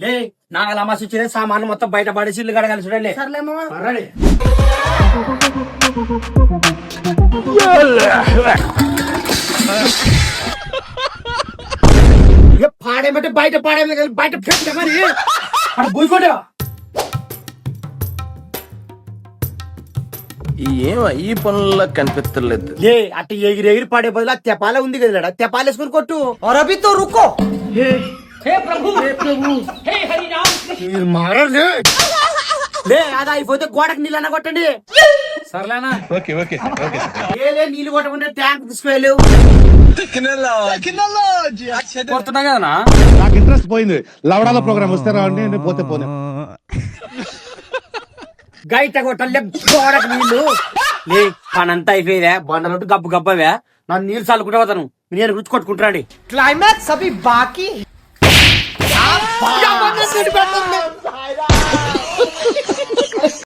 లే నాగల అమాసి వచ్చిన సామాన్లు మొత్తం బయట పడేసి ఇల్లు కడగాలి చూడండి. పాడేమంటే బయట పాడేమే కానీ బయట మరి? అక్కడ ఈ ఏం ఈ పనుల్లో కనిపించలేదు లే అట్ట ఎగిరి ఎగిరి పాడే బదులు ఆ తెపాల ఉంది కదా తెపాలేసుకుని కొట్టు. और अभी तो रुको మీరు మారలే లే అది అయిపోతే గోడకు నీళ్ళన్న కొట్టండి సర్లేనా ఏ లే నీళ్ళు కొట్టకుండా ట్యాంక్ తీసుకువెళ్ళు కొడుతున్నా కదనా నాకు ఇంట్రెస్ట్ పోయింది లవడాల ప్రోగ్రామ్ వస్తే రావండి నేను పోతే పోనే గైట కొట్టలే గోడకు నీళ్ళు లే పనంతా అయిపోయేదా బండలొట్టు గబ్బు గబ్బవే నన్ను నీళ్ళు చల్లుకుంటూ పోతాను నేను రుచి Yapma. Yapma. Yapma. Yapma.